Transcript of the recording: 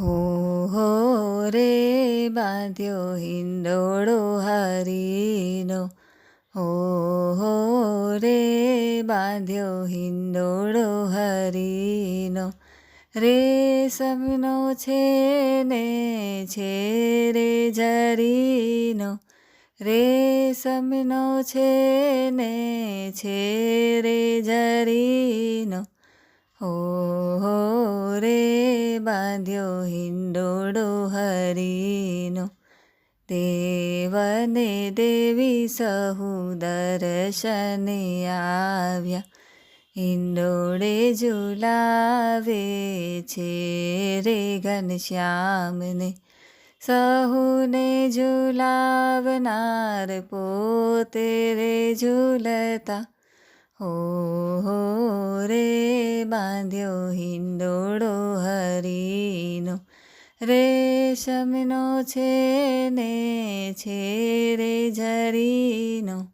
હો હો રે બાંધ્યો હિંડોળો હરીનો. હો હો રે બાંધ્યો હિંડોળો હરીનો. રેશમનો છે ને છે રે જરીનો રેશમનો છે ને છે રે જરીનો હો હો રે બાંધ્યો હિંડોળો હરીનો. દેવને દેવી સહુ દર્શને આવ્યા. હિંડોળે ઝુલાવે છે રે ઘનશ્યામને સહુને ઝુલાવનાર પોતે રે ઝુલતા. હો હો, રે બાંધ્યો હિંડોળો હરીનો. રેશમનો છે ને છે રે જરીનો